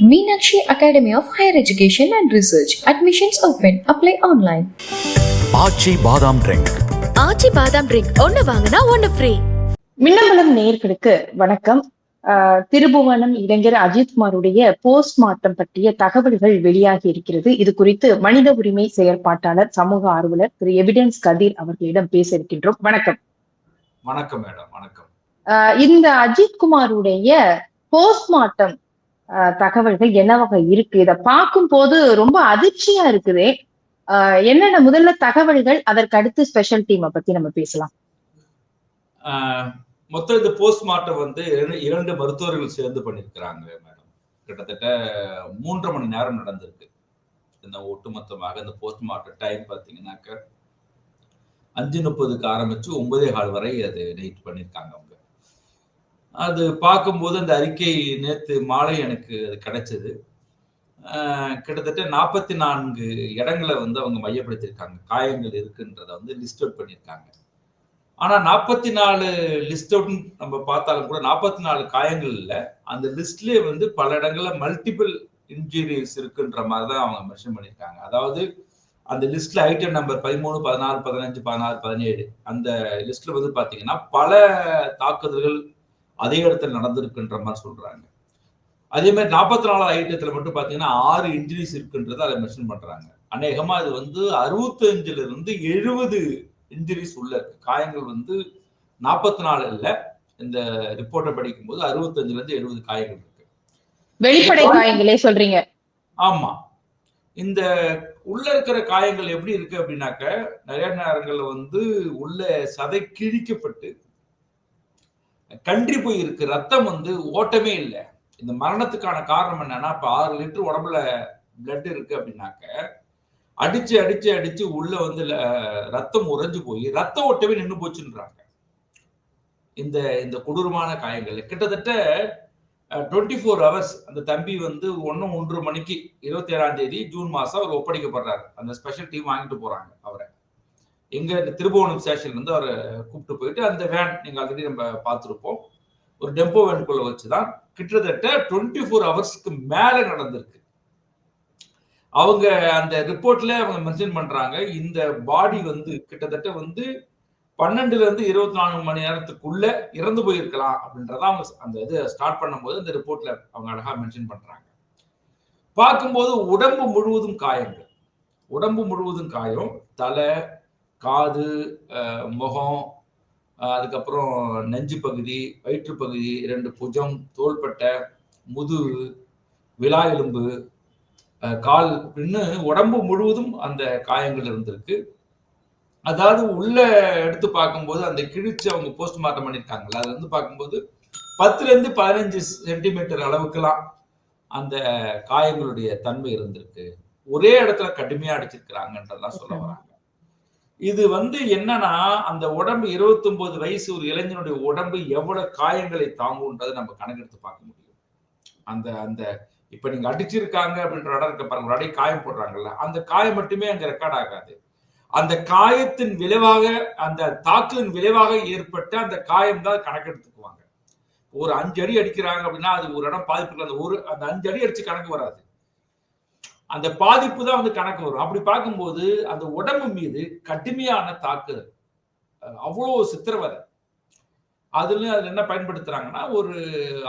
Meenakshi Academy of Higher Education and Research. Admissions open. Apply online. ஆச்சி பாதாம் drink ஆச்சி பாதாம் drink ஒன்னு வாங்கினா ஒன்னு ஃப்ரீ மின்னம்பலம் நேயர்களுக்கு வணக்கம். திருபுவனம் இளைஞர் அஜித்குமாருடைய போஸ்ட்மார்ட்டம் பற்றிய தகவல்கள் வெளியாகி இருக்கிறது. இது குறித்து மனித உரிமை செயற்பாட்டாளர் சமூக ஆர்வலர் திரு எவிடன்ஸ் கதிர் அவர்களிடம் பேச இருக்கின்றோம். வணக்கம். வணக்கம் மேடம் வணக்கம். இந்த அஜித்குமாருடைய போஸ்ட்மார்ட்டம் தகவல்கள் என்னவாக இருக்கு? இதை பார்க்கும் போது ரொம்ப அதிர்ச்சியா இருக்குதே. ஆஹ் என்னென்ன முதல்ல தகவல்கள்? அதற்கு அடுத்து ஸ்பெஷல் டீமை பத்தி நம்ம பேசலாம். ஆஹ் மொத்தம் இந்த போஸ்ட்மார்ட்டம் வந்து இரண்டு மருத்துவர்கள் சேர்ந்து பண்ணியிருக்கிறாங்க மேடம் கிட்டத்தட்ட மூன்றரை மணி நேரம் நடந்திருக்கு. இந்த ஒட்டுமொத்தமாக இந்த போஸ்ட்மார்ட்டம் டைம் பார்த்தீங்கன்னாக்க அஞ்சு முப்பதுக்கு ஆரம்பிச்சு ஒன்பதே கால் வரை அது நைட் பண்ணியிருக்காங்க அவங்க. அது பார்க்கும்போது அந்த அறிக்கை நேற்று மாலை எனக்கு அது கிடைச்சது. கிட்டத்தட்ட நாற்பத்தி நான்கு இடங்களை வந்து அவங்க மையப்படுத்தியிருக்காங்க. காயங்கள் இருக்குன்றத வந்து லிஸ்ட் அவுட் பண்ணியிருக்காங்க. ஆனால் நாற்பத்தி நாலு லிஸ்ட் அவுட் நம்ம பார்த்தாலும் கூட நாற்பத்தி நாலு காயங்கள் இல்லை. அந்த லிஸ்ட்லேயே வந்து பல இடங்களில் மல்டிபிள் இன்ஜுரிஸ் இருக்குன்ற மாதிரி தான் அவங்க மென்ஷன் பண்ணியிருக்காங்க. அதாவது அந்த லிஸ்ட்ல ஐட்டம் நம்பர் பதிமூணு பதினாறு பதினஞ்சு பதினாறு பதினேழு அந்த லிஸ்ட்ல வந்து பார்த்தீங்கன்னா பல தாக்குதல்கள் அதே இடத்துல நடந்திருக்குன்ற மாதிரி சொல்றாங்க. அதே மாதிரி நாற்பத்தி நாலாவது ஐட்டத்துல மட்டும் பாத்தீங்கன்னா ஆறு இன்ஜுரிஸ் இருக்குன்றதை அதை மென்ஷன் பண்றாங்க. அநேகமா அது வந்து அறுபத்தஞ்சுல இருந்து எழுபது இன்ஜுரிஸ் உள்ள இருக்கு. காயங்கள் வந்து நாற்பத்தி நாலு இல்ல. இந்த ரிப்போர்ட்டை படிக்கும்போது அறுபத்தஞ்சுல இருந்து எழுபது காயங்கள் இருக்கு. வெளிப்படை காயங்களே சொல்றீங்க. ஆமா. இந்த உள்ள இருக்கிற காயங்கள் எப்படி இருக்கு அப்படின்னாக்க நிறைய நேரங்கள்ல வந்து உள்ள சதை கிழிக்கப்பட்டு கன்றி போய் இருக்கு ரத்தம் வந்து ஓட்டமே இல்லை. இந்த மரணத்துக்கான காரணம் என்னன்னா இப்ப ஆறு லிட்டர் உடம்புல பிளட் இருக்கு அப்படின்னாக்க அடிச்சு அடிச்சு அடிச்சு உள்ள வந்து ரத்தம் உறைஞ்சு போய் ரத்த ஓட்டமே நின்று போச்சுன்றாங்க. இந்த இந்த கொடூரமான காயங்கள் கிட்டத்தட்ட டுவெண்ட்டி ஃபோர் ஹவர்ஸ் அந்த தம்பி வந்து ஒன்று ஒன்று மணிக்கு இருபத்தி ஏழாம் தேதி ஜூன் மாசம் அவர் ஒப்படைக்கப்படுறாரு. அந்த ஸ்பெஷல் டீம் வாங்கிட்டு போறாங்க அவரை. எங்க திருபுவனம் ஸ்டேஷன்ல இருந்து அவரை கூப்பிட்டு போயிட்டு அந்த வேன் நீங்க ஆல்ரெடி நம்ம பார்த்துருப்போம். ஒரு டெம்போ வேனுக்குள்ள வச்சுதான் கிட்டத்தட்ட டுவெண்ட்டி ஃபோர் ஹவர்ஸ்க்கு மேல நடந்திருக்கு. அவங்க அந்த ரிப்போர்ட்ல அவங்க மென்ஷன் பண்றாங்க இந்த பாடி வந்து கிட்டத்தட்ட வந்து பன்னெண்டுல இருந்து இருபத்தி நான்கு மணி நேரத்துக்குள்ள இறந்து போயிருக்கலாம் அப்படின்றத அவங்க அந்த இது ஸ்டார்ட் பண்ணும்போது அந்த ரிப்போர்ட்ல அவங்க அழகா மென்ஷன் பண்றாங்க. பார்க்கும்போது உடம்பு முழுவதும் காயங்கள். உடம்பு முழுவதும் காயம் தலை காது முகம் அதுக்கப்புறம் நெஞ்சு பகுதி வயிற்று பகுதி இரண்டு புஜம் தோள்பட்டை முதுகு விலா எலும்பு கால் அப்படின்னு உடம்பு முழுவதும் அந்த காயங்கள் இருந்திருக்கு. அதாவது உள்ள எடுத்து பார்க்கும்போது அந்த கிழிச்சு அவங்க போஸ்ட்மார்ட்டம் பண்ணியிருக்காங்கல்ல அது வந்து பார்க்கும்போது பத்துல இருந்து பதினஞ்சு சென்டிமீட்டர் அளவுக்குலாம் அந்த காயங்களுடைய தன்மை இருந்திருக்கு. ஒரே இடத்துல கடுமையா அடிச்சிருக்கிறாங்கன்றதெல்லாம் சொல்ல வராங்க இது வந்து என்னன்னா அந்த உடம்பு 29 வயசு ஒரு இளைஞனுடைய உடம்பு எவ்வளவு காயங்களை தாங்குன்றதை நம்ம கணக்கெடுத்து பார்க்க முடியும். அந்த அந்த இப்ப நீங்க அடிச்சிருக்காங்க அப்படின்ற இடம் இருக்க பாருங்க ஒரு அடி காயம் போடுறாங்கல்ல அந்த காயம் மட்டுமே அங்க ரெக்கார்ட் ஆகாது. அந்த காயத்தின் விளைவாக அந்த தாக்குதலின் விளைவாக ஏற்பட்ட அந்த காயம் தான் கணக்கெடுத்துக்குவாங்க. ஒரு அஞ்சு அடி அடிக்கிறாங்க அப்படின்னா அது ஒரு இடம் பாதிப்பு அந்த ஒரு அந்த அஞ்சு அடி அடிச்சு கணக்கு வராது. அந்த பாதிப்பு தான் வந்து கணக்கு வரும். அப்படி பார்க்கும்போது அந்த உடம்பு மீது கடுமையான தாக்குதல். அவ்வளோ சித்திரவதை. அதுல அதுல என்ன பயன்படுத்துறாங்கன்னா ஒரு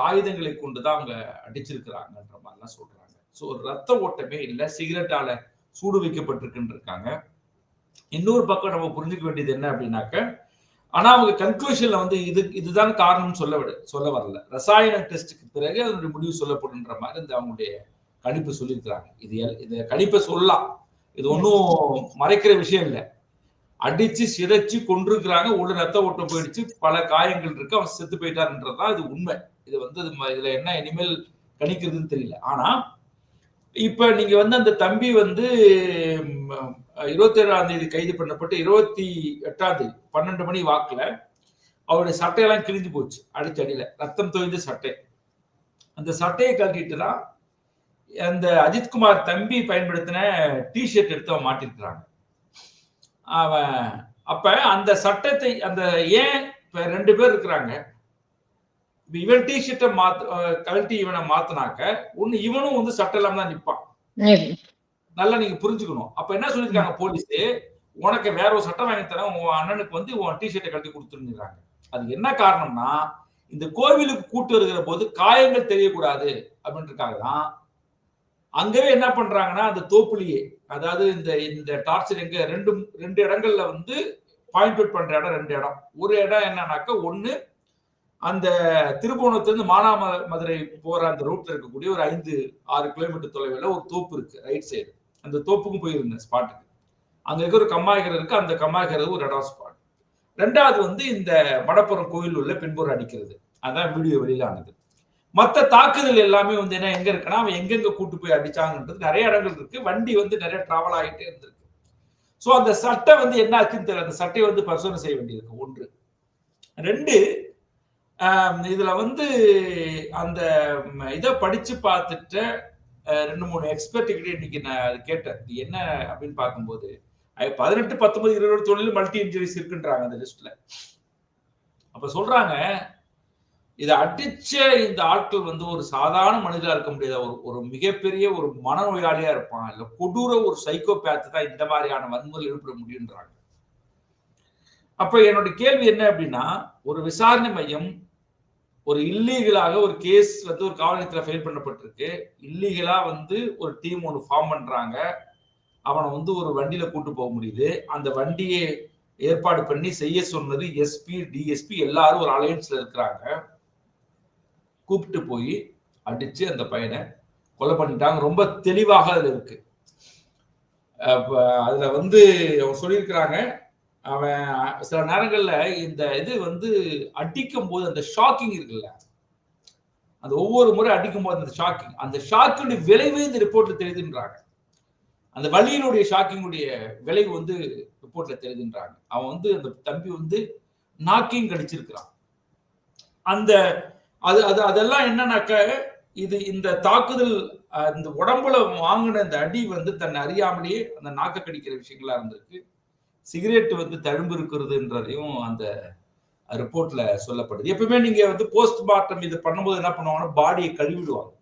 ஆயுதங்களை கொண்டு தான் அவங்க அடிச்சிருக்கிறாங்கன்ற மாதிரிலாம் சொல்றாங்க. ஸோ ரத்த ஓட்டமே இல்லை. சிகரெட்டால சூடு வைக்கப்பட்டிருக்குன்னு இருக்காங்க. இன்னொரு பக்கம் நம்ம புரிஞ்சுக்க வேண்டியது என்ன அப்படின்னாக்க ஆனா அவங்க கன்க்ளூஷன்ல வந்து இது இதுதான் காரணம் சொல்ல விட சொல்ல வரல. ரசாயன டெஸ்ட்டுக்கு பிறகு அதனுடைய முடிவு சொல்லப்படுன்ற மாதிரி இந்த அவங்களுடைய கணிப்பு சொல்லியிருக்கிறாங்க. இது இந்த கணிப்பை சொல்லலாம். இது ஒன்றும் மறைக்கிற விஷயம் இல்லை. அடிச்சு சிதைச்சு கொண்டிருக்கிறாங்க உள்ள ரத்த ஓட்டம் போயிடுச்சு. பல காயங்கள் இருக்கு. அவன் செத்து போயிட்டாருன்றதுதான் இது உண்மை. இது வந்து இது ம- இதுல என்ன இனிமேல் கணிக்கிறதுன்னு தெரியல. ஆனா இப்ப நீங்க வந்து அந்த தம்பி வந்து இருபத்தி ஏழாம் தேதி கைது பண்ணப்பட்டு இருபத்தி எட்டாம் தேதி பன்னெண்டு மணி வாக்குல அவருடைய சட்டையெல்லாம் கிழிஞ்சு போச்சு. அடிச்ச அடியில. ரத்தம் தோய்ந்த சட்டை. அந்த சட்டையை கட்டிட்டு தான் அந்த அஜித்குமார் தம்பி பயன்படுத்தின டி ஷர்ட் எடுத்து அவன் மாட்டிருக்கிறாங்க அவன் அப்ப அந்த சட்டத்தை அந்த ஏன் இப்ப ரெண்டு பேர் இருக்கிறாங்க? இவன் டி ஷர்ட்டை மாத்து கழட்டி இவனை மாத்தினாக்க ஒண்ணு இவனும் வந்து சட்டை இல்லாம தான் நிப்பான். நல்லா நீங்க புரிஞ்சுக்கணும். அப்ப என்ன சொல்லிருக்காங்க போலீஸ்? உனக்கு வேற ஒரு சட்டம் வாங்கி தரேன் உன் அண்ணனுக்கு வந்து உன் டி ஷர்ட்டை கழட்டி கொடுத்துருங்கிறாங்க. அது என்ன காரணம்னா இந்த கோவிலுக்கு கூட்டு வருகிற போது காயங்கள் தெரியக்கூடாது அப்படின்றதுக்காக தான் அங்கவே என்ன பண்றாங்கன்னா அந்த தோப்புலியே அதாவது இந்த இந்த டார்ச்சர் எங்க ரெண்டு ரெண்டு இடங்கள்ல வந்து பாயிண்ட் அவுட் பண்ற இடம் ரெண்டு இடம். ஒரு இடம் என்னன்னாக்க ஒண்ணு அந்த திருபுவனத்திலிருந்து மானாமதுரை போற அந்த ரூட்ல இருக்கக்கூடிய ஒரு ஐந்து ஆறு கிலோமீட்டர் தொலைவில் ஒரு தோப்பு இருக்கு ரைட் சைடு அந்த தோப்புக்கும் போயிருந்தேன் ஸ்பாட்டுக்கு அங்க இருக்க ஒரு கம்மாய்கர் இருக்கு அந்த கம்மாய்கர் ஒரு இடம் ஸ்பாட் ரெண்டாவது வந்து இந்த மடப்புறம் கோயில் உள்ள பின்புறம் அடிக்கிறது. அதான் வீடியோ வெளியில ஆனது மற்ற தாக்குதல் எல்லாமே வந்து என்ன எங்க இருக்குன்னா அவன் எங்கெங்க கூட்டு போய் அடிச்சாங்கன்றது நிறைய இடங்கள் இருக்கு. வண்டி வந்து நிறைய டிராவல் ஆகிட்டே இருந்திருக்கு. ஸோ அந்த சட்டை வந்து என்ன ஆச்சுன்னு தெரியல. அந்த சட்டையை வந்து பரிசோதனை செய்ய வேண்டியிருக்கு. ஒன்று. ரெண்டு இதுல வந்து அந்த இதை படிச்சு பார்த்துட்டு ரெண்டு மூணு எக்ஸ்பர்ட் கிட்ட இன்னைக்கு நான் அது கேட்டேன். என்ன அப்படின்னு பார்க்கும்போது பதினெட்டு பத்தொன்பது இருபது தொழில் மல்டி இன்ஜுரிஸ் இருக்குன்றாங்க அந்த லிஸ்ட்ல அப்ப சொல்றாங்க இதை அடிச்ச இந்த ஆட்கள் வந்து ஒரு சாதாரண மனிதராக இருக்க முடியாத ஒரு ஒரு மிகப்பெரிய ஒரு மனநோயாளியா இருப்பான். இல்ல கொடூர ஒரு சைக்கோபேத்து தான் இந்த மாதிரியான வன்முறை ஈடுபட முடியுன்றாங்க. அப்ப என்னோட கேள்வி என்ன அப்படின்னா ஒரு விசாரணை மையம் ஒரு இல்லீகலாக ஒரு கேஸ் வந்து ஒரு காவல் நிலையத்தில் ஃபைல் பண்ணப்பட்டிருக்கு இல்லீகலா வந்து ஒரு டீம் ஒன்று ஃபார்ம் பண்றாங்க. அவனை வந்து ஒரு வண்டியில கூட்டு போக முடியுது. அந்த வண்டியை ஏற்பாடு பண்ணி செய்ய சொன்னது எஸ்பி டிஎஸ்பி எல்லாரும் ஒரு அலையன்ஸ்ல இருக்கிறாங்க. கூப்பிட்டு போய் அடிச்சு அந்த பையனை கொலை பண்ணிட்டாங்க. ரொம்ப தெளிவாக அதுல இருக்கு. அதுல வந்து அவங்க சொல்லியிருக்கிறாங்க அவன் சில நேரங்கள்ல இந்த இது வந்து அடிக்கும் போது அந்த ஷாக்கிங் இருக்குல்ல அந்த ஒவ்வொரு முறை அடிக்கும் போது அந்த ஷாக்கிங் அந்த ஷாக்கினுடைய விளைவு இந்த ரிப்போர்ட்ல தெரியுதுன்றாங்க. அந்த வழியினுடைய ஷாக்கிங்குடைய விளைவு வந்து ரிப்போர்ட்ல தெரியுதுன்றாங்க. அவன் வந்து அந்த தம்பி வந்து நாக்கையும் கடிச்சிருக்கிறான். அந்த அது அது அதெல்லாம் என்னன்னாக்க இது இந்த தாக்குதல் இந்த உடம்புல வாங்கின இந்த அடி வந்து தன்னை அறியாமலேயே அந்த நாக்க கடிக்கிற விஷயங்களா இருந்திருக்கு. சிகரெட் வந்து தழும்பு இருக்கிறதுன்றதையும் அந்த ரிப்போர்ட்ல சொல்லப்படுது. எப்பவுமே நீங்க வந்து போஸ்ட்மார்ட்டம் இது பண்ணும்போது என்ன பண்ணுவாங்கன்னா பாடியை கழுவிடுவாங்க.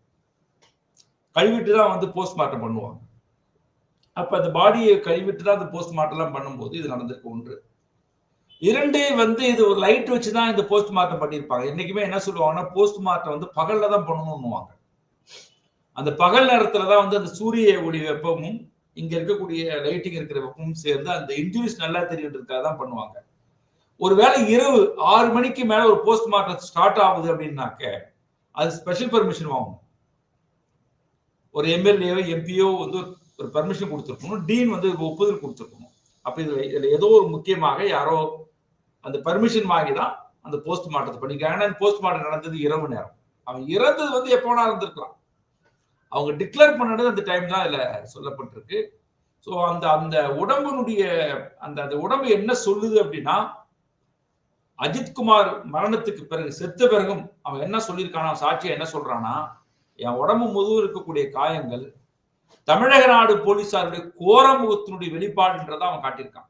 கழுவிட்டு தான் வந்து போஸ்ட்மார்ட்டம் பண்ணுவாங்க. அப்ப அந்த பாடியை கழுவிட்டு தான் அந்த போஸ்ட்மார்ட்டம் பண்ணும்போது இது நடந்திருக்கு ஒன்று. இரண்டு வந்து இது ஒரு லைட் வச்சு தான் இந்த போஸ்ட்மார்ட்டம் பண்ணியிருப்பாங்க. என்னைக்குமே என்ன சொல்லுவாங்கன்னா போஸ்ட்மார்ட்டம் வந்து பகல்ல தான் பண்ணணும்னுவாங்க. அந்த பகல் நேரத்துல தான் வந்து அந்த சூரிய ஒளி வெப்பமும் இங்க இருக்கக்கூடிய லைட்டிங் இருக்கிற வெப்பமும் சேர்ந்து அந்த இன்ஜுரிஸ் நல்லா தெரியுன்றதுக்காக தான் பண்ணுவாங்க. ஒருவேளை இரவு ஆறு மணிக்கு மேல ஒரு போஸ்ட்மார்ட்டம் ஸ்டார்ட் ஆகுது அப்படின்னாக்க அது ஸ்பெஷல் பெர்மிஷன் வாங்கணும். ஒரு எம்எல்ஏவோ எம்பியோ வந்து ஒரு- பெர்மிஷன் கொடுத்துருக்கணும். டீன் வந்து ஒப்புதல் கொடுத்துருக்கணும். அப்போ இதில் இதில் ஏதோ ஒரு முக்கியமாக யாரோ அந்த பர்மிஷன் வாங்கி தான் அந்த போஸ்ட் மார்ட்டத்தை பண்ணிக்கிறாங்க ஏன்னா போஸ்ட் மார்ட்டம் நடந்தது இரவு நேரம். அவன் இறந்தது வந்து எப்போனா இருந்திருக்கலாம். அவங்க டிக்ளேர் பண்ணது அந்த டைம் தான் இதில் சொல்லப்பட்டிருக்கு. ஸோ அந்த அந்த உடம்புனுடைய அந்த அந்த உடம்பு என்ன சொல்லுது அப்படின்னா அஜித்குமார் மரணத்துக்கு பிறகு செத்த பிறகும் அவன் என்ன சொல்லியிருக்கானா சாட்சியா என்ன சொல்றானா என் உடம்பு முதுவும் இருக்கக்கூடிய காயங்கள் தமிழக நாடு போலீசாருடைய கோரமுகத்தினுடைய வெளிப்பாடுன்றதை அவன் காட்டியிருக்கான்.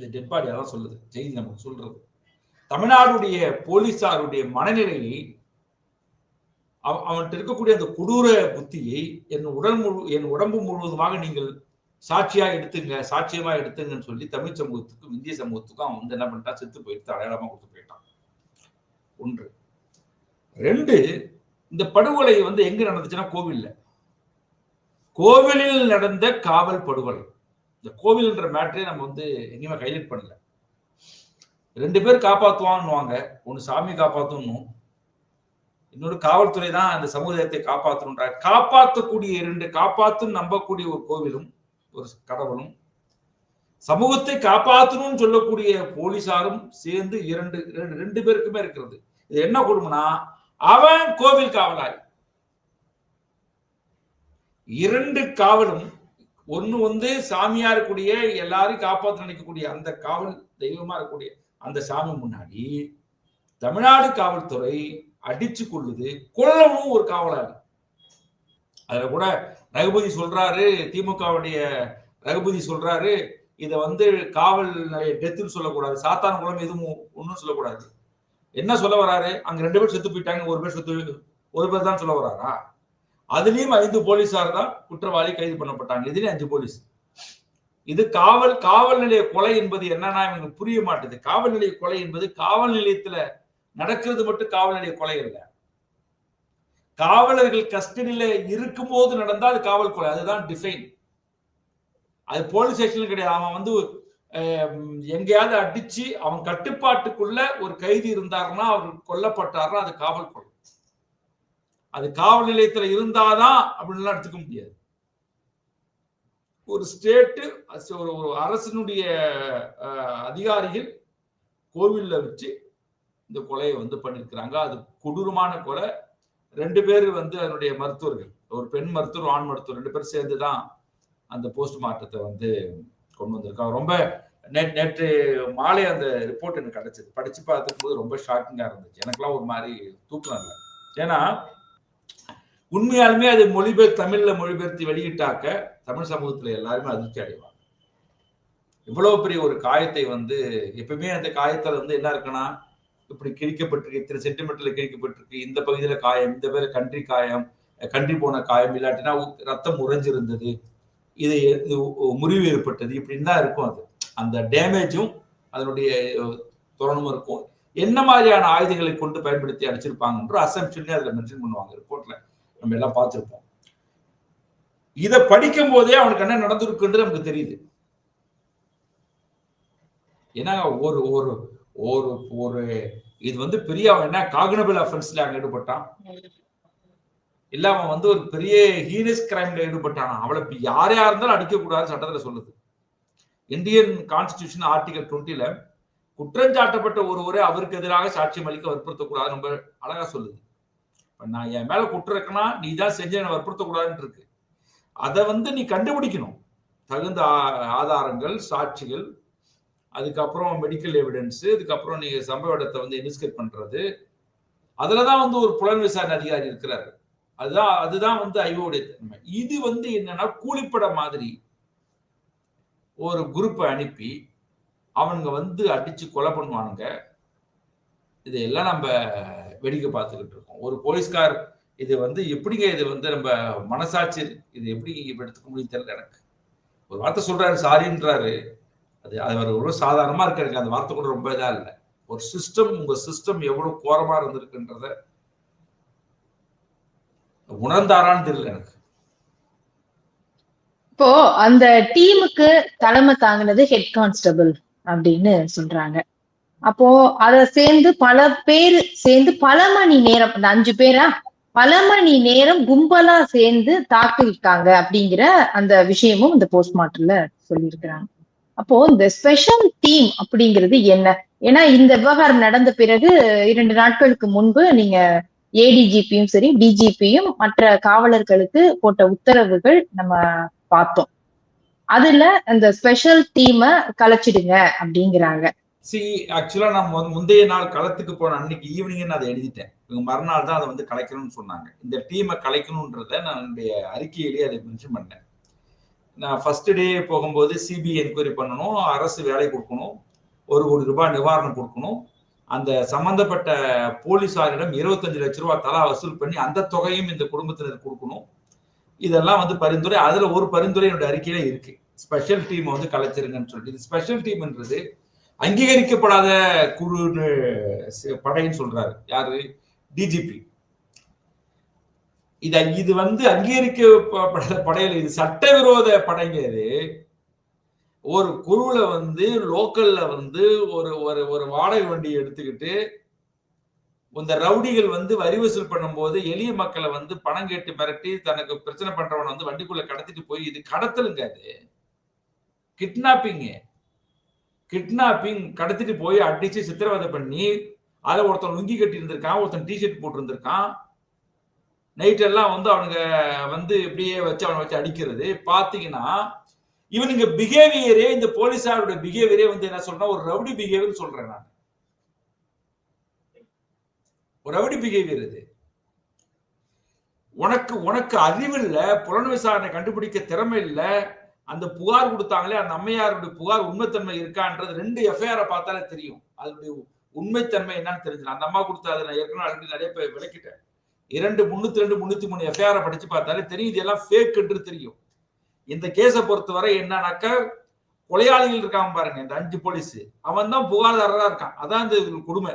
இது டெட் பாடி அதான் சொல்லுது செய்தி நமக்கு சொல்றது. தமிழ்நாடுடைய போலீசாருடைய மனநிலையை அவ- அவன்கிட்ட இருக்கக்கூடிய அந்த கொடூர புத்தியை என் உடல் முழு என் உடம்பு முழுவதுமாக நீங்கள் சாட்சியா எடுத்துங்க சாட்சியமா எடுத்துங்கன்னு சொல்லி தமிழ் சமூகத்துக்கும் இந்திய சமூகத்துக்கும் அவன் வந்து என்ன பண்ணிட்டான்? செத்து போயிட்டு அடையாளமா கொடுத்து போயிட்டான். ஒன்று. ரெண்டு இந்த படுகொலை வந்து எங்க நடந்துச்சுன்னா கோவில்ல. கோவிலில் நடந்த காவல் படுகொலை. இந்த கோவில்ன்ற மேட்டரே நம்ம வந்து எங்கேயுமே ஹைலைட் பண்ணல. ரெண்டு பேர் காப்பாத்துவான்னுவாங்க. ஒன்னு சாமி காப்பாத்தணும். இன்னொரு காவல்துறை தான் அந்த சமுதாயத்தை காப்பாற்றணுன்ற காப்பாற்றக்கூடிய இரண்டு காப்பாற்றும் நம்பக்கூடிய ஒரு கோவிலும் ஒரு கடவுளும் சமூகத்தை காப்பாற்றணும்னு சொல்லக்கூடிய போலீசாரும் சேர்ந்து இரண்டு இரண்டு ரெண்டு பேருக்குமே இருக்கிறது. இது என்ன கொடுமைனா அவன் கோவில் காவலாளி. இரண்டு காவலும் ஒண்ணு வந்து சாமியா இருக்கக்கூடிய எல்லாரையும் காப்பாற்ற நினைக்கக்கூடிய அந்த காவல் தெய்வமா இருக்கக்கூடிய அந்த சாமி முன்னாடி தமிழ்நாடு காவல்துறை அடிச்சு கொள்ளுது. கொல்லவும் ஒரு காவலாளி. அதுல கூட ரகுபதி சொல்றாரு திமுகவுடைய ரகுபதி சொல்றாரு இத வந்து காவல் நிலைய டெத்துன்னு சொல்லக்கூடாது சாத்தான குளம் எதுவும் ஒன்றும் சொல்லக்கூடாது. என்ன சொல்ல வராரு? அங்க ரெண்டு பேர் செத்து போயிட்டாங்க ஒரு பேர் செத்து ஒரு பேர் தான் சொல்ல வராரா? அதுலயும் ஐந்து போலீஸார் தான் குற்றவாளி கைது பண்ணப்பட்டாங்க. இதுலயும் அஞ்சு போலீஸ். இது காவல் காவல் நிலைய கொலை என்பது என்னன்னா இவங்க புரிய மாட்டுது. காவல் நிலைய கொலை என்பது காவல் நிலையத்துல நடக்கிறது மட்டும் காவல் நிலைய கொலை இல்லை காவலர்கள் கஸ்டடியில இருக்கும்போது நடந்தா அது காவல் கொலை. அதுதான் டிஃபைன் அது போலீஸ் ஸ்டேஷன்ல கிடையாது. அவன் வந்து எங்கேயாவது அடிச்சு அவன் கட்டுப்பாட்டுக்குள்ள ஒரு கைதி இருந்தாருன்னா அவர் கொல்லப்பட்டாருன்னா அது காவல் கொலை. அது காவல் நிலையத்துல இருந்தாதான் அப்படின்லாம் எடுத்துக்க முடியாது. ஒரு ஸ்டேட்டு ஒரு ஒரு அரசனுடைய அதிகாரிகள் கோவில்ல வச்சு இந்த கொலையை வந்து பண்ணிருக்கிறாங்க. அது கொடூரமான கொலை. ரெண்டு பேர் வந்து அதனுடைய மருத்துவர்கள். ஒரு பெண் மருத்துவர் ஆண் மருத்துவர் ரெண்டு பேரும் சேர்ந்து தான் அந்த போஸ்ட் மார்ட்டத்தை வந்து கொண்டு வந்திருக்காங்க. ரொம்ப நே- நேற்று மாலை அந்த ரிப்போர்ட் எனக்கு கிடைச்சது. படிச்சு பார்த்துக்கும் போது ரொம்ப ஷாக்கிங்கா இருந்துச்சு. எனக்கெல்லாம் ஒரு மாதிரி தூக்கம் இல்லை ஏன்னா உண்மையாலுமே அது மொழிபெயர் தமிழ்ல மொழிபெயர்த்து வெளியிட்டாக்க தமிழ் சமூகத்துல எல்லாருமே அதிர்ச்சி அடைவாங்க. இவ்வளவு பெரிய ஒரு காயத்தை வந்து எப்பவுமே அந்த காயத்துல வந்து என்ன இருக்குன்னா இப்படி கிழிக்கப்பட்டிருக்கு இத்தனை சென்டிமீட்டர்ல கிழிக்கப்பட்டிருக்கு இந்த பகுதியில காயம் இந்த பேர் கன்றி காயம் கன்றி போன காயம் இல்லாட்டினா ரத்தம் உறைஞ்சிருந்தது இது இது முறிவு ஏற்பட்டது இப்படின்னு தான் இருக்கும் அது. அந்த டேமேஜும் அதனுடைய தோரணமும் இருக்கும். என்ன மாதிரியான ஆயுதங்களை கொண்டு பயன்படுத்தி அடிச்சிருப்பாங்கன்ற அசம்ஷன்லேயே அதுல மென்ஷன் பண்ணுவாங்க. ரிப்போர்ட்ல நம்ம எல்லாம் பார்த்திருப்போம். இதை படிக்கும் போதே அவனுக்கு என்ன நடந்திருக்குன்றது நமக்கு தெரியுது. ஏன்னா ஒரு ஒரு ஒரு ஒரு இது வந்து பெரிய அவன் என்ன காகனபிள் அஃபென்ஸ்ல அங்க ஈடுபட்டான். இல்ல அவன் வந்து ஒரு பெரிய ஹீனஸ் கிரைம்ல ஈடுபட்டான்? அவளை இப்ப யார் யார் இருந்தாலும் அடிக்க கூடாதுன்னு சட்டத்துல சொல்லுது. இந்தியன் கான்ஸ்டிடியூஷன் ஆர்டிகல் டுவெண்ட்டில குற்றஞ்சாட்டப்பட்ட ஒருவரை அவருக்கு எதிராக சாட்சியம் அளிக்க வற்புறுத்தக்கூடாது ரொம்ப அழகா சொல்லுது. நான் என் மேல குற்றம் இருக்குன்னா நீ தான் செஞ்சு என்னை வற்புறுத்தக்கூடாதுன்னு இருக்கு. அதை வந்து நீ கண்டுபிடிக்கணும். தகுந்த ஆதாரங்கள் சாட்சிகள் அதுக்கப்புறம் மெடிக்கல் எவிடன்ஸ் இதுக்கப்புறம் நீங்க சம்பவ இடத்தை வந்து இன்வெஸ்டிகேட் பண்றது. அதுலதான் வந்து ஒரு புலன் விசாரணை அதிகாரி இருக்கிறாரு. அதுதான் அதுதான் வந்து ஐயோடைய தன்மை. இது வந்து என்னன்னா கூலிப்பட மாதிரி ஒரு குரூப்பை அனுப்பி அவனுங்க வந்து அடிச்சு கொலை பண்ணுவானுங்க. இதையெல்லாம் நம்ம வேடிக்கை பார்த்துக்கிட்டு இருக்கோம். ஒரு போலீஸ்கார் இது வந்து எப்படிங்க இது வந்து நம்ம மனசாட்சி இது எப்படி இப்ப எடுத்துக்க முடியும் தெரியல எனக்கு. ஒரு வார்த்தை சொல்றாரு சாரின்றாரு. அது அவர் ஒரு சாதாரணமா இருக்கு எனக்கு அந்த வார்த்தை கூட ரொம்ப இதா இல்லை. ஒரு சிஸ்டம் உங்க சிஸ்டம் எவ்வளவு கோரமா இருந்திருக்குன்றத உணர்ந்தாரான்னு தெரியல எனக்கு. இப்போ அந்த டீமுக்கு தலைமை தாங்கினது ஹெட் கான்ஸ்டபிள் அப்படின்னு சொல்றாங்க. அப்போ அத சேர்ந்து பல பேர் சேர்ந்து பல மணி நேரம் அந்த அஞ்சு பேரா? பல மணி நேரம் கும்பலா சேர்ந்து தாக்கியிருக்காங்க அப்படிங்கிற அந்த விஷயமும் இந்த போஸ்ட்மார்ட்டம்ல சொல்லியிருக்கிறாங்க. அப்போ இந்த ஸ்பெஷல் டீம் அப்படிங்கிறது என்ன? ஏன்னா இந்த விவகாரம் நடந்த பிறகு இரண்டு நாட்களுக்கு முன்பு நீங்க ஏடிஜிபியும் சரி டிஜிபியும் மற்ற காவலர்களுக்கு போட்ட உத்தரவுகள் நம்ம பார்த்தோம். அதுல அந்த ஸ்பெஷல் டீமை கலைச்சிடுங்க அப்படிங்கிறாங்க. சி ஆக்சுவலா நான் முந்தைய நாள் களத்துக்கு போன அன்னைக்கு ஈவினிங் நான் அதை எழுதிட்டேன். இவங்க மறுநாள் தான் அதை வந்து கலைக்கணும்னு சொன்னாங்க. இந்த டீமை கலைக்கணுன்றத நான் என்னுடைய அறிக்கையிலேயே அதை மென்ஷன் பண்ணேன் நான் ஃபர்ஸ்ட் டே போகும்போது சிபிஐ என்கொயரி பண்ணணும் அரசு வேலை கொடுக்கணும் ஒரு கோடி ரூபாய் நிவாரணம் கொடுக்கணும். அந்த சம்பந்தப்பட்ட போலீசாரிடம் இருபத்தஞ்சு லட்ச ரூபாய் தலா வசூல் பண்ணி அந்த தொகையும் இந்த குடும்பத்தினர் கொடுக்கணும். இதெல்லாம் வந்து பரிந்துரை அதுல ஒரு பரிந்துரை என்னுடைய அறிக்கையில இருக்கு. ஸ்பெஷல் டீம் வந்து கலைச்சிருங்கன்னு சொல்லிட்டு. இது ஸ்பெஷல் டீம்ன்றது அங்கீகரிக்கப்படாத குழுன்னு படைன்னு சொல்றாரு. யாரு? டிஜிபி இது இது வந்து அங்கீகரிக்கப்படாத படையில இது சட்டவிரோத படைங்க இது. ஒரு குழுல வந்து லோக்கல்ல வந்து ஒரு ஒரு ஒரு வாடகை வண்டி எடுத்துக்கிட்டு இந்த ரவுடிகள் வந்து வரி வசூல் பண்ணும்போது எளிய மக்களை வந்து பணம் கேட்டு மிரட்டி தனக்கு பிரச்சனை பண்றவன் வந்து வண்டிக்குள்ள கடத்திட்டு போய் இது கடத்தலுங்க அது. கிட்னாப்பிங் கிட்னாப்பிங் கடத்திட்டு போய் அடிச்சு சித்திரவதை பண்ணி அதை ஒருத்தன் லுங்கி கட்டி இருந்திருக்கான் ஒருத்தன் டிஷர்ட் போட்டு இருந்திருக்கான் நைட் எல்லாம் வந்து அவனுங்க வந்து இப்படியே வச்சு அவனை வச்சு அடிக்கிறது. பாத்தீங்கன்னா இவனுங்க பிஹேவியரே இந்த போலீஸாரோட பிஹேவியரே வந்து என்ன சொல்றேன் ஒரு ரவுடி பிஹேவியர் சொல்றேன் நான். ஒரு ரவுடி பிஹேவியர் இது உனக்கு உனக்கு அறிவில்ல புலன் விசாரணை கண்டுபிடிக்க திறமை இல்லை அந்த புகார் கொடுத்தாங்களே அந்த அம்மையாருடைய புகார் உண்மைத்தன்மை இருக்கான்றது ரெண்டு எஃப்ஐஆரை பார்த்தாலே தெரியும். அதனுடைய உண்மைத்தன்மை என்னன்னு தெரிஞ்சு அந்த அம்மா கொடுத்த அதை நான் ஏற்கனவே ஆல்ரெடி நிறைய பேர் விளக்கிட்டேன். இரண்டு முன்னூத்தி ரெண்டு முன்னூத்தி மூணு எஃப்ஐஆர் படிச்சு பார்த்தாலே தெரியும். இதெல்லாம் ஃபேக் என்று தெரியும். இந்த கேஸை பொறுத்தவரை என்னன்னாக்கா கொலையாளிகள் இருக்காங்க பாருங்க இந்த அஞ்சு போலீஸ் அவன் தான் புகார்தாரராக இருக்கான். அதான் இந்த கொடுமை.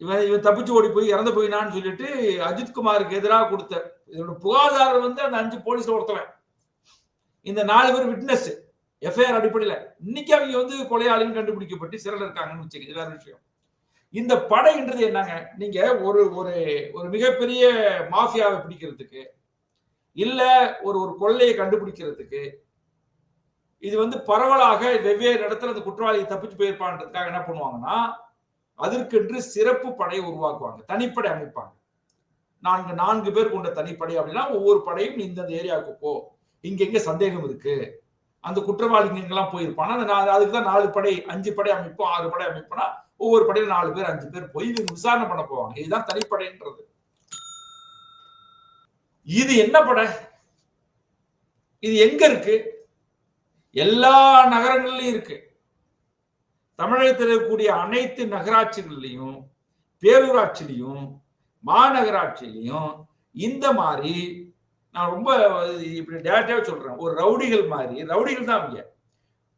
இவன் இவன் தப்பிச்சு ஓடி போய் இறந்து போயினான்னு சொல்லிட்டு அஜித்குமாருக்கு எதிராக கொடுத்த இதோட புகாதாரர் வந்து அந்த அஞ்சு போலீஸ்ல ஒருத்தவன். இந்த நாலு பேர் விட்னஸ் எஃப்ஐஆர் அடிப்படையில். இன்னைக்கு அவங்க வந்து கொலையாளின்னு கண்டுபிடிக்கப்பட்டு சிறையில் இருக்காங்கன்னு வச்சுக்க இது வேற விஷயம். இந்த படைன்றது என்னங்க? நீங்க ஒரு ஒரு ஒரு மிகப்பெரிய மாஃபியாவை பிடிக்கிறதுக்கு இல்ல ஒரு ஒரு கொள்ளையை கண்டுபிடிக்கிறதுக்கு இது வந்து பரவலாக வெவ்வேறு இடத்துல அந்த குற்றவாளியை தப்பிச்சு போயிருப்பான்றதுக்காக என்ன பண்ணுவாங்கன்னா அதற்கென்று சிறப்பு படையை உருவாக்குவாங்க. தனிப்படை அமைப்பாங்க. நான்கு நான்கு பேர் கொண்ட தனிப்படை அப்படின்னா ஒவ்வொரு படையும் இந்தந்த ஏரியாவுக்கு போ. இங்க எங்க சந்தேகம் இருக்கு. அந்த குற்றவாளிங்கெல்லாம் எங்கெல்லாம் போயிருப்பானா அந்த அதுக்கு தான் நாலு படை அஞ்சு படை அமைப்போம் ஆறு படை அமைப்போம்னா ஒவ்வொரு படையில நாலு பேர் அஞ்சு பேர் போய் இது விசாரணை பண்ண போவாங்க. இதுதான் தனிப்படைன்றது. இது என்ன படை? இது எங்க இருக்கு? எல்லா நகரங்கள்லயும் இருக்கு. தமிழகத்தில் இருக்கக்கூடிய அனைத்து நகராட்சிகள்லையும் பேரூராட்சிலையும் மாநகராட்சியிலையும் இந்த மாதிரி நான் ரொம்ப இப்படி டேரக்டாக சொல்றேன். ஒரு ரவுடிகள் மாதிரி ரவுடிகள் தான் அவங்க.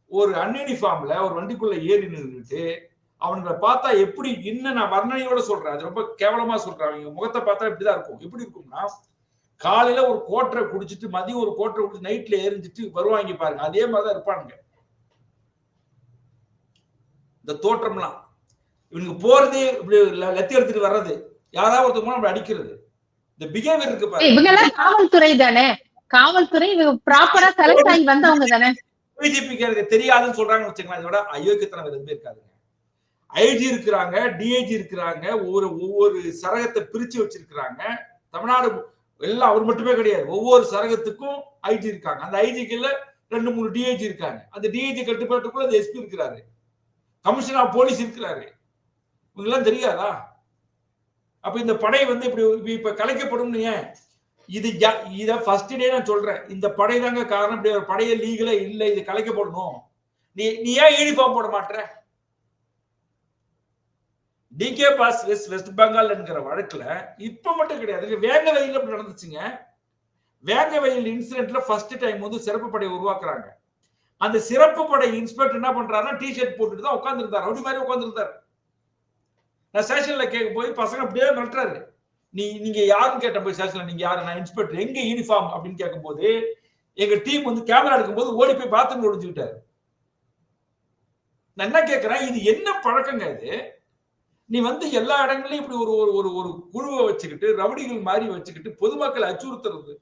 ஒரு அன்யூனிஃபார்ம்ல ஒரு வண்டிக்குள்ள ஏறி நின்றுட்டு அவனுங்களை பார்த்தா எப்படி இன்னும் நான் வர்ணனையோட சொல்றேன். அது ரொம்ப கேவலமா சொல்றேன். அவங்க முகத்தை பார்த்தா இப்படிதான் இருக்கும். எப்படி இருக்கும்னா காலையில ஒரு கோட்டரை குடிச்சிட்டு மதியம் ஒரு கோட்டரை குடிச்சு நைட்ல எரிஞ்சிட்டு வருவாங்க பாருங்க. அதே மாதிரிதான் இருப்பானுங்க. இந்த தோற்றம்லாம். இவனுக்கு போறதே இப்படி லத்தி எடுத்துட்டு வர்றது. யாராவது ஒருத்தர் மூலம் நம்மள அடிக்கிறது. இந்த பிஹேவியர் இருக்கு பாருங்க இவங்க எல்லாம் காவல்துறை தானே? காவல்துறை இவங்க ப்ராப்பரா செலக்ட் ஆகி வந்தவங்க தானே? பிஜேபிக்கு எனக்கு தெரியாதுன்னு சொல்றாங்கன்னு வச்சுக்கலாம் இதோட அயோக்கியத்தனம் எதுவுமே இருக்காதுங்க. ஐஜி இருக்கிறாங்க டிஐஜி இருக்கிறாங்க ஒவ்வொரு ஒவ்வொரு சரகத்தை பிரிச்சு வச்சிருக்கிறாங்க. தமிழ்நாடு எல்லாம் அவர் மட்டுமே கிடையாது. ஒவ்வொரு சரகத்துக்கும் ஐஜி இருக்காங்க. அந்த ஐஜிக்குள்ள ரெண்டு மூணு டிஐஜி இருக்காங்க. அந்த டிஐஜி கட்டுப்பாட்டுக்குள்ள அந்த எஸ்பி இருக்கிறாரு. கமிஷனர் ஆஃப் போலீஸ் இருக்கிறாரு. இவங்கெல்லாம் தெரியாதா? அப்ப இந்த படை வந்து இப்படி இப்ப- கலைக்கப்படும் ஏன்? இது யா- இத ஃபர்ஸ்ட் டே நான் சொல்றேன். இந்த படை தாங்க காரணம். இப்படி ஒரு படைய லீகல இல்ல இது கலைக்கப்படணும். நீ நீ ஏன் யூனிஃபார்ம் போட மாட்ற? டிகே பாஸ் வெஸ்ட் வெஸ்ட் பெங்கால் என்கிற வழக்குல இப்ப மட்டும் கிடையாது. வேங்க வயல் அப்படி நடந்துச்சுங்க. வேங்க வயல் இன்சிடென்ட்ல ஃபர்ஸ்ட் டைம் வந்து சிறப்பு படை உருவாக்குறாங்க. அந்த சிறப்பு படை இன்ஸ்பெக்டர் என்ன பண்றாருன்னா டிஷர்ட் போட்டுட்டு தான் உட்காந்துருந்தாரு அப்படி மாதிரி உட்காந்துருந்தாரு நான் ஸ்டேஷன்ல கேட்க போய் பசங்க அப்படியே மிரட்டுறாரு. நீ நீங்க யாருன்னு கேட்ட போய் ஸ்டேஷன்ல நீங்க யாரு? நான் இன்ஸ்பெக்டர் எங்க யூனிஃபார்ம் அப்படின்னு கேட்கும்போது எங்க டீம் வந்து கேமரா எடுக்கும்போது ஓடி போய் பாத்ரூம் ஒடிஞ்சுக்கிட்டாரு நான் என்ன கேட்கிறேன்? இது என்ன பழக்கங்க இது? நீ வந்து எல்லா இடங்களையும் இப்படி ஒரு ஒரு ஒரு ஒரு குழுவை வச்சுக்கிட்டு ரவுடிகள் மாதிரி வச்சுக்கிட்டு பொதுமக்களை அச்சுறுத்துறது.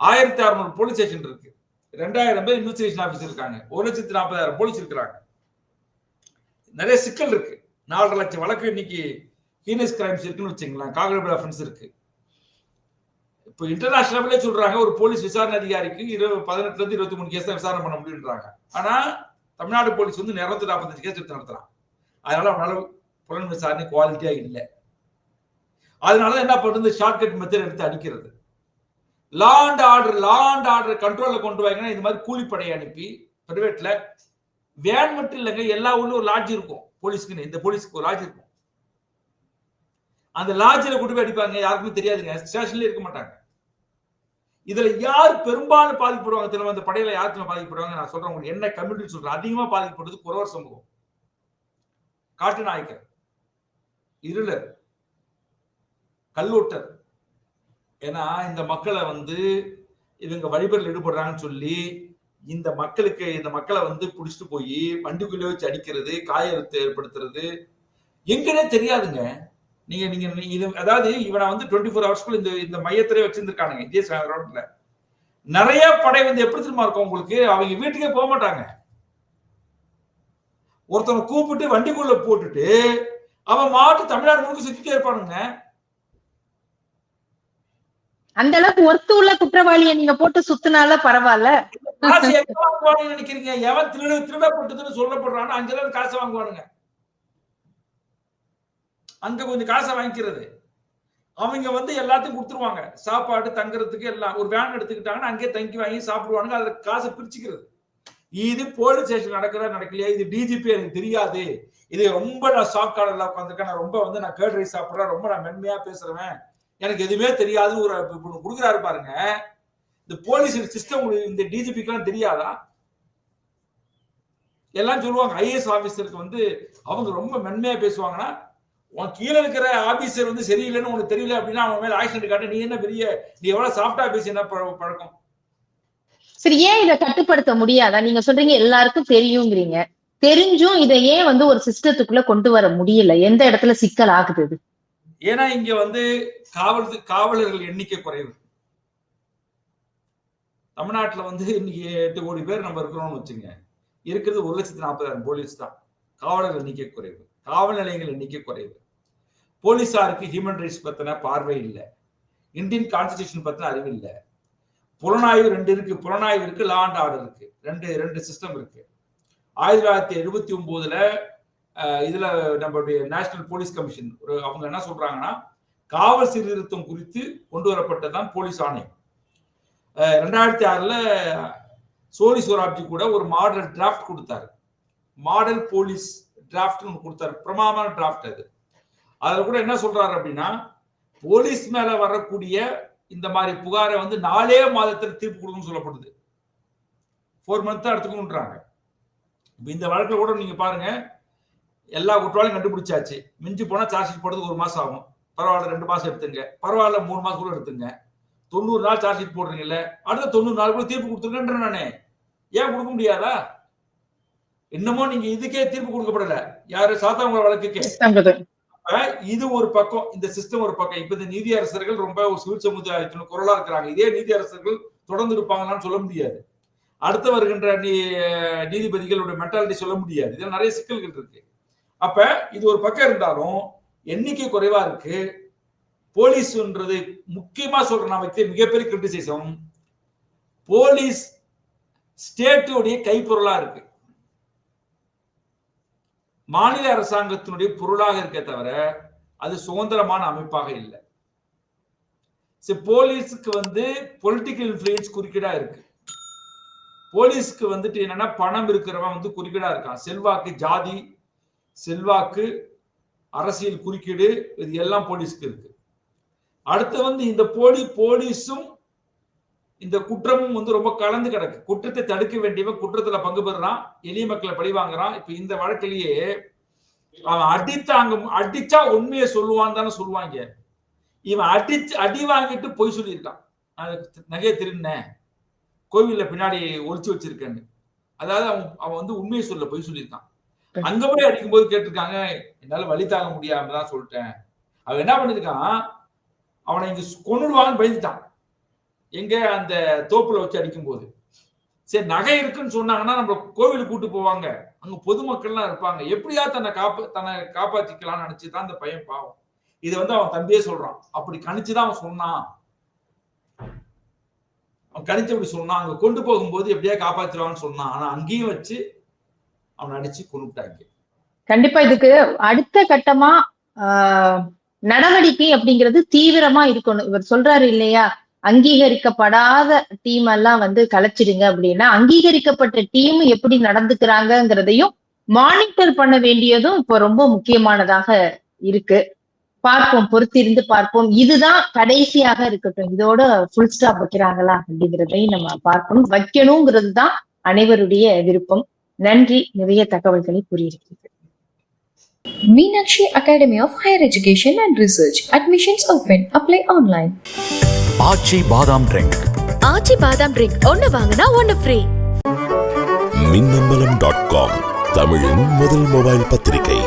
ஆயிரத்தி அறுநூறு போலீஸ் ஸ்டேஷன் இருக்கு. ரெண்டாயிரம் பேர் இன்வெஸ்டிகேஷன் ஆஃபீஸ் இருக்காங்க. ஒரு லட்சத்தி நாற்பதாயிரம் போலீஸ் இருக்கிறாங்க. நிறைய சிக்கல் இருக்கு. நாலரை லட்சம் வழக்கு இன்னைக்கு ஹீனஸ் கிரைம்ஸ் இருக்குன்னு வச்சுங்களேன் காகிரபிள் அஃபென்ஸ் இருக்கு. இப்போ இன்டர்நேஷனலே சொல்றாங்க ஒரு போலீஸ் விசாரணை அதிகாரிக்கு இருபது பதினெட்டுல இருந்து இருபத்தி மூணு கேஸ் தான் விசாரணை பண்ண முடியுன்றாங்க. ஆனா தமிழ்நாடு போலீஸ் வந்து இருநூத்தி நாற்பத்தஞ்சு கேஸ் எடுத்து நடத்துறான். அதனால அவனால புலன் விசாரணை குவாலிட்டியா இல்லை. அதனால என்ன பண்றது ஷார்ட்கட் மெத்தட் எடுத்து அடிக்கிறது. Law and order law and order கண்ட்ரோல்ல கொண்டு வாங்கன்னா இந்த மாதிரி கூலிப்படையை அனுப்பி பிரைவேட்ல வேன் மட்டும் இல்லைங்க எல்லா ஊர்லயும் ஒரு லாட்ஜ் இருக்கும். போலீஸ்க்குன்னு இந்த போலீஸ்க்கு ஒரு லாட்ஜ் இருக்கும். அந்த லாட்ஜில் கொண்டு போய் அடிப்பாங்க யாருக்குமே தெரியாதுங்க. ஸ்டேஷன்ல இருக்க மாட்டாங்க. இதுல யார் பெரும்பாலும் பாதிக்கப்படுவாங்க திரும்ப அந்த படையில யார் தெரியுமா பாதிக்கப்படுவாங்க நான் சொல்றேன் உங்களுக்கு. என்ன கம்யூனிட்டி சொல்றேன். அதிகமா பாதிக்கப்படுறது குறவர் சமூகம். காட்டு நாயக்கர். இருளர். கல்லூட்டர். ஏன்னா இந்த மக்களை வந்து இவங்க வழிபறில் ஈடுபடுறாங்கன்னு சொல்லி இந்த மக்களுக்கு இந்த மக்களை வந்து பிடிச்சிட்டு போய் வண்டிக்குள்ளே வச்சு அடிக்கிறது காயத்தை ஏற்படுத்துறது எங்கன்னே தெரியாதுங்க. நீங்க நீங்க இது அதாவது இவனை வந்து டுவெண்ட்டி ஃபோர் ஹவர்ஸ்க்குள்ள இந்த இந்த மையத்திலே வச்சிருந்துருக்கானுங்க இதே ரோட்ல. நிறைய படை வந்து எப்படி திரும்ப இருக்கும் உங்களுக்கு? அவங்க வீட்டுக்கே போக மாட்டாங்க. ஒருத்தனை கூப்பிட்டு வண்டிக்குள்ள போட்டுட்டு அவன் மாட்டு தமிழ்நாடு முழுக்க சுத்திட்டே இருப்பானுங்க. அந்த அளவுக்கு ஒர்த்து உள்ள குற்றவாளியை நீங்க போட்டு சுத்தினால பரவாயில்ல. காசு நினைக்கிறீங்க? எவன் திருட திருடப்பட்டதுன்னு சொல்லப்படுறானோ அங்கெல்லாம் காசு வாங்குவானுங்க. அங்க கொஞ்சம் காசை வாங்கிக்கிறது. அவங்க வந்து எல்லாத்தையும் கொடுத்துருவாங்க. சாப்பாடு தங்குறதுக்கு எல்லாம். ஒரு வேன் எடுத்துக்கிட்டாங்கன்னா அங்கேயே தங்கி வாங்கி சாப்பிடுவானுங்க. அதுல காசை பிரிச்சுக்கிறது. இது போலீஸ் ஸ்டேஷன் நடக்கிறதா நடக்கலையா? இது டிஜிபி எனக்கு தெரியாது. இது ரொம்ப நான் சாஃப்ட் கார்டர்ல உட்காந்துருக்கேன் நான் ரொம்ப வந்து நான் கேட்ரி ரைஸ் சாப்பிட்றேன். ரொம்ப நான் மென்மையா பேசுறேன் எனக்கு எதுவுமே தெரியாது. ஒரு இப்ப கொடுக்குறாரு பாருங்க. இந்த போலீஸ் சிஸ்டம் இந்த டிஜிபிக்கெல்லாம் தெரியாதா? எல்லாம் சொல்லுவாங்க ஐஏஎஸ் ஆபீசருக்கு வந்து அவங்க ரொம்ப மென்மையா பேசுவாங்கன்னா உன் கீழே இருக்கிற ஆபீசர் வந்து சரியில்லைன்னு உனக்கு தெரியல அப்படின்னா அவன் மேல ஆக்சிடென்ட் காட்ட நீ என்ன பெரிய நீ எவ்வளவு சாஃப்டா பேசி என்ன பழக்கம்? சரி ஏன் இதை கட்டுப்படுத்த முடியாதா? நீங்க சொல்றீங்க எல்லாருக்கும் தெரியுங்கிறீங்க. தெரிஞ்சும் இதை ஏன் வந்து ஒரு சிஸ்டத்துக்குள்ள கொண்டு வர முடியல? எந்த இடத்துல சிக்கல் ஆகுது இது? ஏன்னா இங்க வந்து காவல் காவலர்கள் எண்ணிக்கை குறைவு. தமிழ்நாட்டில் வந்து இன்னைக்கு எட்டு கோடி பேர் நம்ம இருக்கிறோம்னு வச்சுங்க இருக்கிறது ஒரு லட்சத்தி நாற்பதாயிரம் போலீஸ் தான். காவலர்கள் எண்ணிக்கை குறைவு. காவல் நிலையங்கள் எண்ணிக்கை குறைவு. போலீஸாருக்கு ஹியூமன் ரைட்ஸ் பத்தின பார்வை இல்லை. இந்தியன் கான்ஸ்டியூஷன் பத்தின அறிவு இல்லை. புலனாய்வு ரெண்டு இருக்கு. புலனாய்வு இருக்கு லா அண்ட் ஆர்டர் இருக்கு. ரெண்டு ரெண்டு சிஸ்டம் இருக்கு. ஆயிரத்தி தொள்ளாயிரத்தி எழுபத்தி ஒன்பதுல இதுல நம்மளுடைய நேஷனல் போலீஸ் கமிஷன் ஒரு அவங்க என்ன சொல்றாங்கன்னா காவல் சீர்திருத்தம் குறித்து கொண்டு வரப்பட்டதான் போலீஸ் ஆணையம். ரெண்டாயிரத்தி ஆறுல சோனி சோராப்ஜி கூட ஒரு மாடல் டிராஃப்ட் கொடுத்தாரு. மாடல் போலீஸ் டிராஃப்ட் கொடுத்தாரு. பிரமாதமான டிராஃப்ட் அது. அதில் கூட என்ன சொல்றாரு அப்படின்னா போலீஸ் மேல வரக்கூடிய இந்த மாதிரி புகாரை வந்து நாலே மாதத்தில் தீர்ப்பு கொடுக்கணும்னு சொல்லப்படுது. ஃபோர் மந்த் தான் எடுத்துக்கணுன்றாங்க இந்த வழக்கில் கூட நீங்க பாருங்க எல்லா குற்றவாளியும் கண்டுபிடிச்சாச்சு. மிஞ்சி போனா சார்ஜ் ஷீட் போடுறதுக்கு ஒரு மாசம் ஆகும். பரவாயில்ல ரெண்டு மாசம் எடுத்துங்க பரவாயில்ல மூணு மாசம் கூட எடுத்துங்க தொண்ணூறு நாள் சார்ஜ் ஷீட் போடுறீங்கல்ல அடுத்த தொண்ணூறு நாள் கூட தீர்ப்பு கொடுத்துருக்கேன்ற நானே. ஏன் கொடுக்க முடியாதா? இன்னமும் நீங்க இதுக்கே தீர்ப்பு கொடுக்கப்படல. யாரு? சாத்தாங்குள வழக்குக்கே. இது ஒரு பக்கம் இந்த சிஸ்டம் ஒரு பக்கம். இப்ப இந்த நீதி அரசர்கள் ரொம்ப சிவில் சமுதாயத்தின் குரலா இருக்கிறாங்க. இதே நீதி அரசர்கள் தொடர்ந்து இருப்பாங்களான்னு சொல்ல முடியாது. அடுத்து வருகின்ற நீ நீதிபதிகளுடைய மென்டாலிட்டி சொல்ல முடியாது. இதுல நிறைய சிக்கல்கள் இருக்கு. அப்ப இது ஒரு பக்கம் இருந்தாலும் எண்ணிக்கை குறைவா இருக்கு. போலீஸ்ன்றது முக்கியமா சொல்ற நான் வைக்க மிகப்பெரிய கிரிட்டிசிசம் போலீஸ் ஸ்டேட்டுடைய கைப்பொருளா இருக்கு. மாநில அரசாங்கத்தினுடைய பொருளாக இருக்க தவிர அது சுதந்திரமான அமைப்பாக இல்லை. போலீஸுக்கு வந்து பொலிட்டிக்கல் இன்ஃபுளுயன்ஸ் குறுக்கீடா இருக்கு. போலீஸ்க்கு வந்துட்டு என்னன்னா பணம் இருக்கிறவன் வந்து குறுக்கீடா இருக்கான். செல்வாக்கு ஜாதி செல்வாக்கு அரசியல் குறுக்கீடு இது எல்லாம் போலீஸ்க்கு இருக்கு. அடுத்து வந்து இந்த போலி போலீஸும் இந்த குற்றமும் வந்து ரொம்ப கலந்து கிடக்கு. குற்றத்தை தடுக்க வேண்டியவன் குற்றத்துல பங்கு பெறுறான் எளிய மக்களை பழி வாங்குறான். இப்ப இந்த வழக்கிலேயே அவன் அடித்தாங்க அடிச்சா உண்மையை சொல்லுவான்னு தானே சொல்லுவாங்க. இவன் அடிச்சு அடி வாங்கிட்டு பொய் சொல்லியிருக்கான். நகையை திருடினேன் கோவில்ல பின்னாடி ஒழிச்சு வச்சிருக்கேன்னு. அதாவது அவன் அவன் வந்து உண்மையை சொல்ல பொய் சொல்லியிருக்கான். அங்க போய் அடிக்கும்போது கேட்டிருக்காங்க என்னால வழி தாங்க முடியாம தான் சொல்லிட்டேன். அவன் என்ன பண்ணிருக்கான் அவனை இங்க கொண்டுடுவாங்கன்னு பயந்துட்டான். எங்க? அந்த தோப்புல வச்சு அடிக்கும்போது. சரி நகை இருக்குன்னு சொன்னாங்கன்னா நம்ம கோவிலுக்கு கூட்டு போவாங்க. அங்க பொதுமக்கள்லாம் இருப்பாங்க. எப்படியா தன்னை காப்பா தன்னை காப்பாத்திக்கலாம்னு நினைச்சுதான் அந்த பையன் பாவம். இது வந்து அவன் தம்பியே சொல்றான். அப்படி கணிச்சுதான் அவன் சொன்னான். அவன் கணிச்சு அப்படி சொன்னான். அங்க கொண்டு போகும்போது எப்படியா காப்பாத்திடுவான்னு சொன்னான். ஆனா அங்கேயும் வச்சு அவன் அடிச்சு கொண்டுட்டாங்க கண்டிப்பா இதுக்கு அடுத்த கட்டமா ஆஹ், நடவடிக்கை அப்படிங்கிறது தீவிரமா இருக்கணும். இவர் சொல்றாரு இல்லையா அங்கீகரிக்கப்படாத டீம் எல்லாம் வந்து கலைச்சிடுங்க அப்படின்னா அங்கீகரிக்கப்பட்ட டீம் எப்படி நடந்துக்கிறாங்கிறதையும் மானிட்டர் பண்ண வேண்டியதும் இப்ப ரொம்ப முக்கியமானதாக இருக்கு. பார்ப்போம் பொறுத்திருந்து பார்ப்போம். இதுதான் கடைசியாக இருக்கட்டும். இதோட ஃபுல் ஸ்டாப் வைக்கிறாங்களா அப்படிங்கிறதையும் நம்ம பார்க்கணும். வைக்கணுங்கிறது தான் அனைவருடைய விருப்பம். நன்றி. நிறைய தகவல்களை கூறியிருக்கிறது Meenakshi Academy of Higher Education and Research. Admissions open. Apply online. ஆச்சி பாதாம் ட்ரிங்க் ஆச்சி பாதாம் ட்ரிங்க் ஒன்னு வாங்கினா ஒன்னு ஃப்ரீ மின்னம்பலம் டாட் காம் தமிழின் முதல் மொபைல் பத்திரிகை.